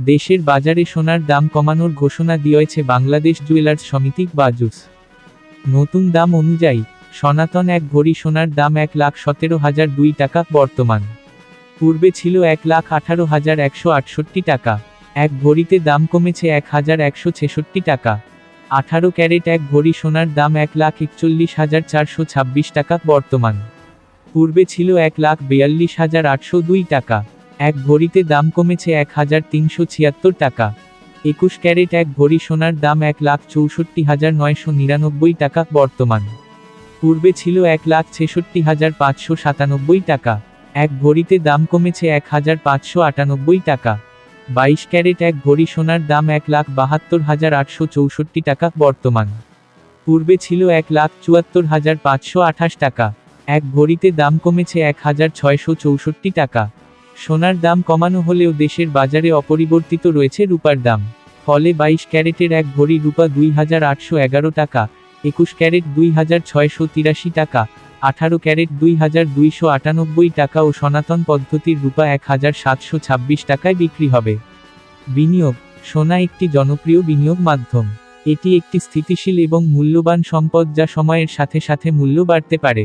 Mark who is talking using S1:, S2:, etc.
S1: দেশের বাজারে সোনার দাম কমানোর ঘোষণা দিয়েছে বাংলাদেশ জুয়েলার্স সমিতি বাজুস নতুন দাম অনুযায়ী, সনাতন এক ভরি সোনার দাম এক লাখ সতেরো হাজার দুই টাকা বর্তমান। পূর্বে ছিল এক লাখ আঠারো হাজার একশো আটষট্টি টাকা, এক ভরিতে দাম কমেছে এক হাজার একশো ছেষট্টি টাকা। আঠারো ক্যারেট এক ভরি সোনার দাম এক লাখ একচল্লিশ হাজার চারশো ছাব্বিশ টাকা বর্তমান। পূর্বে ছিল এক লাখ বিয়াল্লিশ হাজার আটশো দুই টাকা এক ভরিতে দাম কমেছে এক হাজার তিনশো ছিয়াত্তর টাকা। একুশ ক্যারেট এক ভরি সোনার দাম এক লাখ চৌষট্টি হাজার নয়শো নিরানব্বই টাকা বর্তমান। পূর্বে ছিল এক লাখ ছেষট্টি হাজার পাঁচশো সাতানব্বই টাকা। এক ভরিতে দাম কমেছে এক হাজার পাঁচশো আটানব্বই টাকা। বাইশ ক্যারেট এক ভরি সোনার দাম এক লাখ বাহাত্তর হাজার আটশো চৌষট্টি টাকা বর্তমান। পূর্বে ছিল এক লাখ চুয়াত্তর হাজার পাঁচশো আঠাশ টাকা। এক ভরিতে দাম কমেছে এক হাজার ছয়শো চৌষট্টি টাকা। সোনার দাম কমানো হলেও দেশের বাজারে অপরিবর্তিত রয়েছে রূপার দাম। ফলে বাইশ ক্যারেটের এক ভরি রূপা দুই হাজার আটশো এগারো টাকা, একুশ ক্যারেট দুই হাজার ছয়শো তিরাশি টাকা, আঠারো ক্যারেট দুই হাজার দুইশো আটানব্বই টাকা ও সনাতন পদ্ধতির রূপা এক হাজার সাতশো ছাব্বিশ টাকায় বিক্রি হবে। বিনিয়োগ, সোনা একটি জনপ্রিয় বিনিয়োগ মাধ্যম। এটি একটি স্থিতিশীল এবং মূল্যবান সম্পদ যা সময়ের সাথে সাথে মূল্য বাড়তে পারে।